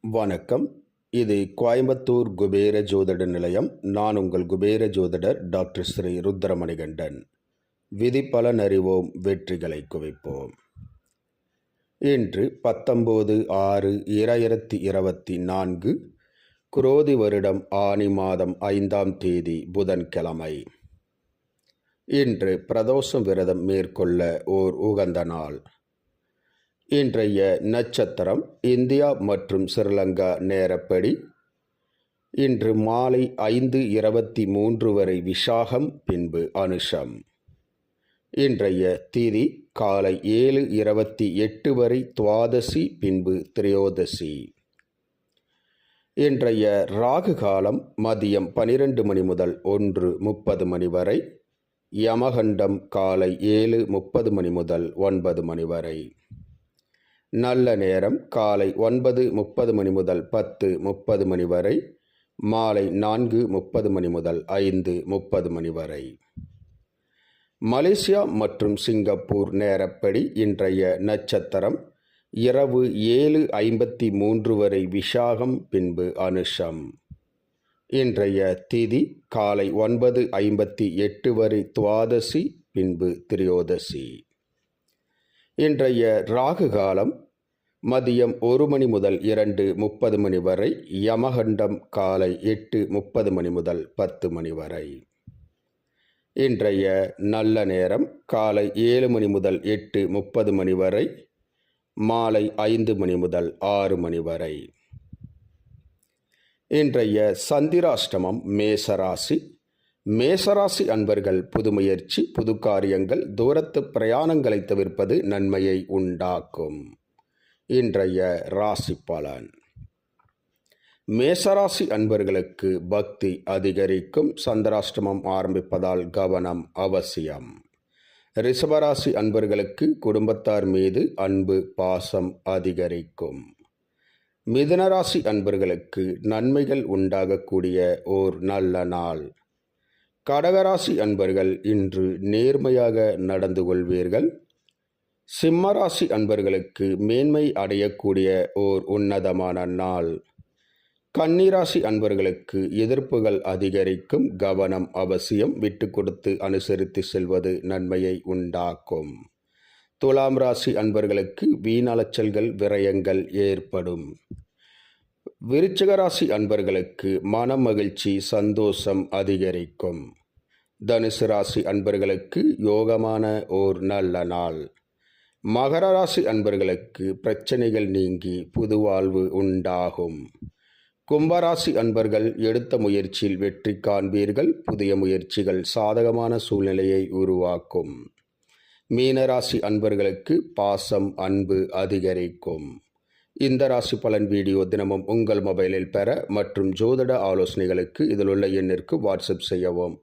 வணக்கம். இது கோயம்புத்தூர் குபேர ஜோதிட நிலையம். நான் உங்கள் குபேர ஜோதிடர் டாக்டர் ஸ்ரீ ருத்ரமணிகண்டன். விதிப்பலன் அறிவோம் வெற்றிகளை குவிப்போம். இன்று பத்தொம்போது ஆறு இரண்டாயிரத்தி இருபத்தி நான்கு குரோதி வருடம் ஆனி மாதம் ஐந்தாம் தேதி புதன்கிழமை. இன்று பிரதோஷம் விரதம் மேற்கொள்ள ஓர் உகந்த நாள். இன்றைய நட்சத்திரம் இந்தியா மற்றும் ஸ்ரீலங்கா நேரப்படி. இன்று மாலை ஐந்து இருபத்தி மூன்று வரை விஷாகம் பின்பு அனுஷம். இன்றைய திதி காலை ஏழு இருபத்தி எட்டு வரை துவாதசி பின்பு திரையோதசி. இன்றைய ராகு காலம் மதியம் பனிரெண்டு மணி முதல் ஒன்று முப்பது மணி வரை யமகண்டம் காலை ஏழு முப்பது மணி முதல் ஒன்பது மணி வரை. நல்ல நேரம் காலை ஒன்பது முப்பது மணி முதல் பத்து முப்பது மணி வரை மாலை நான்கு முப்பது மணி முதல் ஐந்து முப்பது மணி வரை. மலேசியா மற்றும் சிங்கப்பூர் நேரப்படி இன்றைய நட்சத்திரம் இரவு ஏழு ஐம்பத்தி மூன்று வரை விஷாகம் பின்பு அனுஷம். இன்றைய திதி காலை ஒன்பது ஐம்பத்தி எட்டு வரை துவாதசி பின்பு திரியோதசி. இன்றைய ராகு காலம் மதியம் ஒரு மணி முதல் இரண்டு முப்பது மணி வரை யமகண்டம் காலை எட்டு முப்பது மணி முதல் பத்து மணி வரை. இன்றைய நல்ல நேரம் காலை ஏழு மணி முதல் எட்டு முப்பது மணி வரை மாலை ஐந்து மணி முதல் ஆறு மணி வரை. இன்றைய சந்திராஷ்டமம் மேசராசி மேசராசி அன்பர்கள் புது முயற்சி புது காரியங்கள் தூரத்து பிரயாணங்களை தவிர்ப்பது நன்மையை உண்டாக்கும். இன்றைய ராசி பலன். மேசராசி அன்பர்களுக்கு பக்தி அதிகரிக்கும். சந்திராஷ்டமம் ஆரம்பிப்பதால் கவனம் அவசியம். ரிஷபராசி அன்பர்களுக்கு குடும்பத்தார் மீது அன்பு பாசம் அதிகரிக்கும். மிதுனராசி அன்பர்களுக்கு நன்மைகள் உண்டாகக்கூடிய ஓர் நல்ல நாள். கடகராசி அன்பர்கள் இன்று நேர்மையாக நடந்து கொள்வீர்கள். சிம்மராசி அன்பர்களுக்கு மேன்மை அடையக்கூடிய ஓர் உன்னதமான நாள். கன்னிராசி அன்பர்களுக்கு எதிர்ப்புகள் அதிகரிக்கும் கவனம் அவசியம் விட்டு கொடுத்து அனுசரித்து செல்வது நன்மையை உண்டாக்கும். துலாம் ராசி அன்பர்களுக்கு வீணலைச்சல்கள் விரயங்கள் ஏற்படும். விருச்சக ராசி அன்பர்களுக்கு மன மகிழ்ச்சி சந்தோஷம் அதிகரிக்கும். தனுசு ராசி அன்பர்களுக்கு யோகமான ஓர் நல்ல நாள். மகர ராசி அன்பர்களுக்கு பிரச்சனைகள் நீங்கி புது வாழ்வு உண்டாகும். கும்பராசி அன்பர்கள் எடுத்த முயற்சியில் வெற்றி காண்பீர்கள். புதிய முயற்சிகள் சாதகமான சூழ்நிலையை உருவாக்கும். மீனராசி அன்பர்களுக்கு பாசம் அன்பு அதிகரிக்கும். இந்த ராசி பலன் வீடியோ தினமும் உங்கள் மொபைலில் பெற மற்றும் ஜோதிட ஆலோசனைகளுக்கு இதில் உள்ள எண்ணிற்கு வாட்ஸ்அப் செய்யவும்.